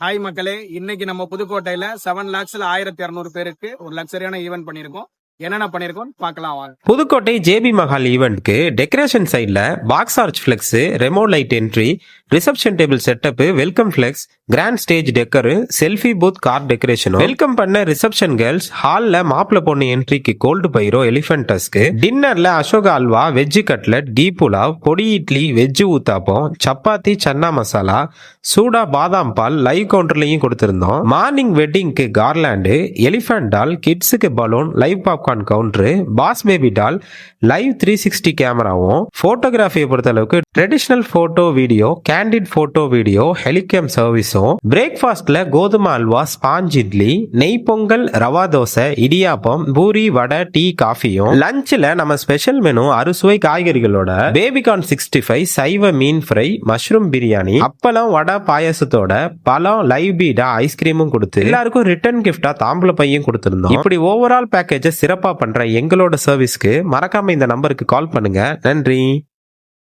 Hi மக்களே. இன்னைக்கு நம்ம புதுக்கோட்டையில செவன் லேக்ஸ்ல ஆயிரத்தி இரநூறு பேருக்கு ஒரு லக்ஸரியான ஈவெண்ட் பண்ணிருக்கோம். என்னென்ன பண்ணிருக்கோம் பார்க்கலாம் வாங்க. புதுக்கோட்டை ஜேபி மஹால் ஈவெண்ட்க்கு டெக்கரேஷன் சைடில் box arch flex Remo light entry reception table setup welcome flex grand stage decor selfie booth car டெக்கரேஷனும் welcome பண்ண ரிசப்ஷன் கேர்ள்ஸ் ஹாலில் மாப்பிள பொண்ணு என்ட்ரிக்கு gold pyro elephant tusk டின்னரில் Ashoka halwa veg cutlet ghee pulao podi idli veg uttapam chapati chana masala சூடா பாதாம் பால் live கவுண்டர்லையும் கொடுத்துருந்தோம். Morning வெட்டிங்க்கு கார்லாண்டு elephant doll கிட்ஸுக்கு balloon live popcorn counter boss baby doll live three sixty கேமராவும் ஃபோட்டோகிராஃபியை பொறுத்த அளவுக்கு photo video candid photo video helicam சர்வீஸும் பிரேக்ஃபாஸ்ட்ல கோதுமை அல்வா ஸ்பாஞ்ச் இட்லி நெய் பொங்கல் ரவா தோசை இடியாப்பம் பூரி வடை டீ காஃபியும். லஞ்ச்ல நம்ம ஸ்பெஷல் மெனு அறுசுவை காய்கறிகளோட பேபிகார்ன் சிக்ஸ்டி ஃபைவ் சைவ மீன் ஃப்ரை மஷ்ரூம் பிரியாணி அப்பளம் வடை பாயாசத்தோட பழம் லைவ் பீடா ஐஸ்கிரீமும் கொடுத்து எல்லாருக்கும் ரிட்டர்ன் கிஃப்டா தாம்பூல பையும் கொடுத்துருந்தோம். இப்படி ஓவரால் பேக்கேஜை சிறப்பா பண்ற எங்களோட சர்வீஸ்க்கு மறக்காம இந்த நம்பருக்கு கால் பண்ணுங்க. நன்றி.